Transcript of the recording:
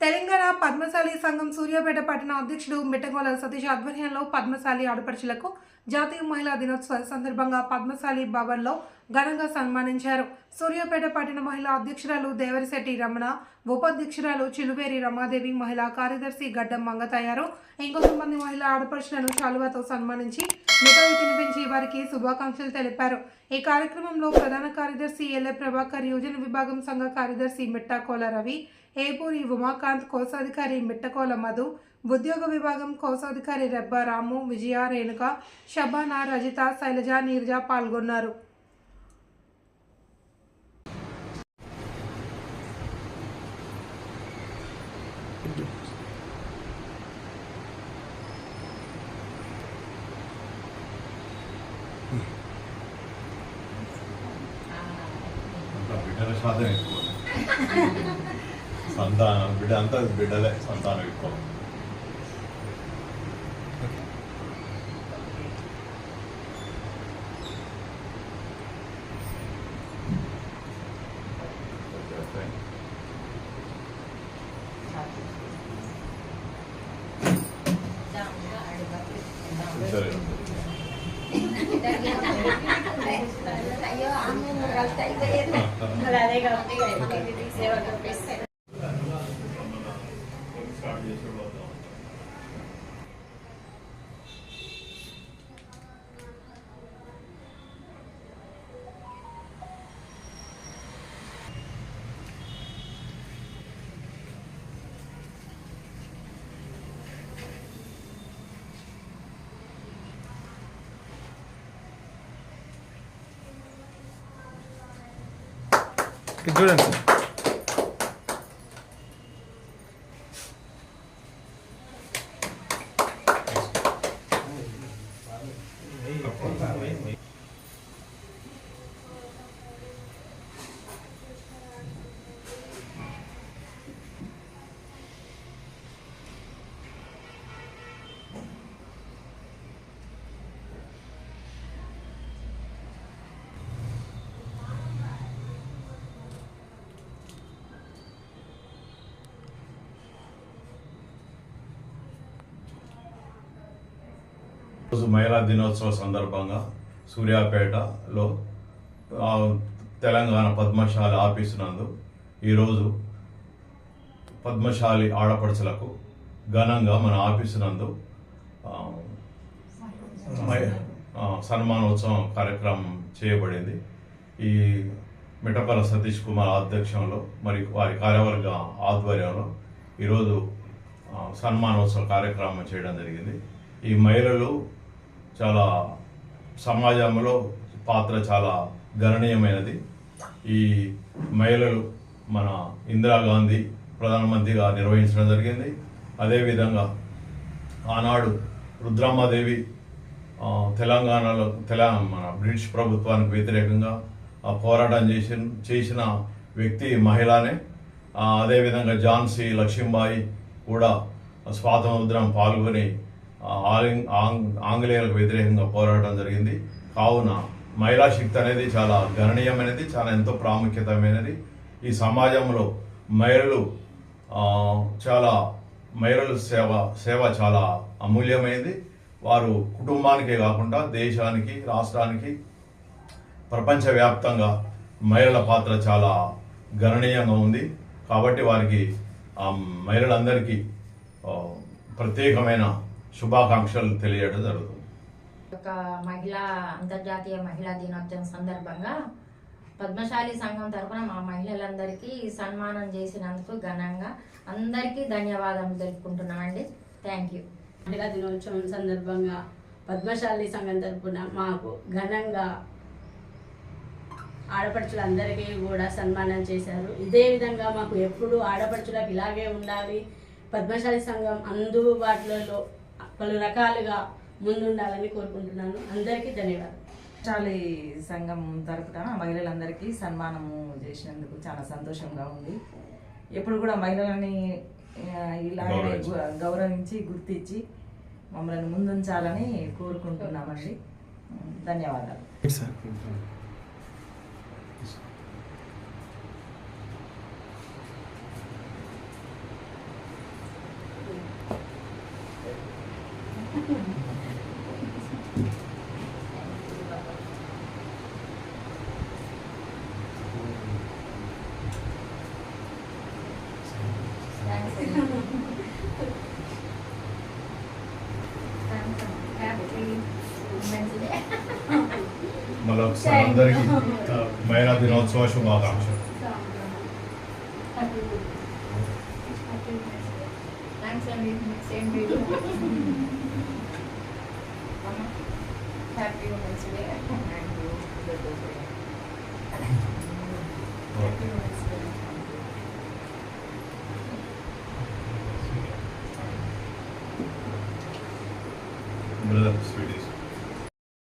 తెలంగాణ పద్మశాలి సంఘం సూర్యాపేట పట్టణ అధ్యక్షుడు మిట్టగోల సతీష్ ఆధ్వర్యంలో పద్మశాలి ఆడపడుచులకు జాతీయ మహిళా దినోత్సవ సందర్భంగా పద్మశాలి భవన్లో ఘనంగా సన్మానించారు. సూర్యాపేట పట్టణ మహిళా అధ్యక్షురాలు దేవరిశెట్టి రమణ ఉపాధ్యక్షురాలు చిలువేరి రమాదేవి మహిళా కార్యదర్శి గడ్డం మంగతయ్యారు. ఇంకొంతమంది మహిళా ఆడపడుచులను శాలువాతో సన్మానించి మిఠాయి తినిపించి వారికి శుభాకాంక్షలు తెలిపారు. ఈ కార్యక్రమంలో ప్రధాన కార్యదర్శి ఎల్ఏ ప్రభాకర్ యోజన విభాగం సంఘ కార్యదర్శి మిట్టాకోల రవి ఏపూరి ఉమాకాంత్ కోశాధికారి మిట్టకోల మధు ఉద్యోగ విభాగం కోశాధికారి రెబ్బ రాము విజయ రేణుక షబానా రజిత శైలజ నీరజ పాల్గొన్నారు. బిడ్డల ఎక్కువ. సంతానం. బిడ్డ అంతా బిడ్డలే సంతానం ఎక్కువ. అయ్యో ఆమె కలిసి అదే కాబట్టి సేవ కల్పిస్తే ఇది రోజు మహిళా దినోత్సవ సందర్భంగా సూర్యాపేటలో తెలంగాణ పద్మశాలి ఆఫీసు నందు ఈరోజు పద్మశాలి ఆడపడుచులకు ఘనంగా మన ఆఫీసు నందు మహి- సన్మానోత్సవం కార్యక్రమం చేయబడింది. ఈ మిటపల సతీష్ కుమార్ అధ్యక్షంలో మరి వారి కార్యవర్గ ఆధ్వర్యంలో ఈరోజు సన్మానోత్సవ కార్యక్రమం చేయడం జరిగింది. ఈ మహిళలు చాలా సమాజంలో పాత్ర చాలా గణనీయమైనది. ఈ మహిళలు మన ఇందిరాగాంధీ ప్రధానమంత్రిగా నిర్వహించడం జరిగింది. అదేవిధంగా ఆనాడు రుద్రమ్మదేవి తెలంగాణలో తెలంగాణ మన బ్రిటిష్ ప్రభుత్వానికి వ్యతిరేకంగా పోరాటం చేసిన చేసిన వ్యక్తి మహిళనే. అదేవిధంగా ఝాన్సీ లక్ష్మీబాయి కూడా స్వాతంత్రం పాల్గొని ఆంగ్లేయులకు వ్యతిరేకంగా పోరాటం జరిగింది. కావున మహిళా శక్తి అనేది చాలా గణనీయమైనది చాలా ఎంతో ప్రాముఖ్యతమైనది. ఈ సమాజంలో మహిళలు చాలా మహిళల సేవ సేవ చాలా అమూల్యమైనది వారు కుటుంబానికే కాకుండా దేశానికి రాష్ట్రానికి ప్రపంచవ్యాప్తంగా మహిళల పాత్ర చాలా గణనీయంగా ఉంది. కాబట్టి వారికి ఆ మహిళలందరికీ ప్రత్యేకమైన శుభాకాంక్షలు తెలియడం జరుగుతుంది. ఒక మహిళా అంతర్జాతీయ మహిళా దినోత్సవం సందర్భంగా పద్మశాలి సంఘం తరపున మా మహిళలందరికీ సన్మానం చేసినందుకు ఘనంగా అందరికీ ధన్యవాదాలు తెలుపుకుంటున్నామండి. థ్యాంక్ యూ మహిళా దినోత్సవం సందర్భంగా పద్మశాలి సంఘం తరపున మాకు ఘనంగా ఆడపడుచులందరికీ కూడా సన్మానం చేశారు. ఇదే విధంగా మాకు ఎప్పుడు ఆడపడుచులకు ఇలాగే ఉండాలి. పద్మశాలి సంఘం అందుబాటులో పలు రకాలుగా ముందుండాలని కోరుకుంటున్నాను. అందరికీ ధన్యవాదాలు. చాలి సంఘం తరపున మహిళలందరికీ సన్మానము చేసినందుకు చాలా సంతోషంగా ఉంది. ఎప్పుడు కూడా మహిళలని ఇలాగే గౌరవించి. గుర్తించి మమ్మల్ని ముందుంచాలని కోరుకుంటున్నామండి. ధన్యవాదాలు. మళ్ళీ ఒకసారి అందరికీ మహిళా దినోత్సవ శుభాకాంక్షలు థ్యాంక్స్ అండి same Happy Women's Day. Happy Women's Day.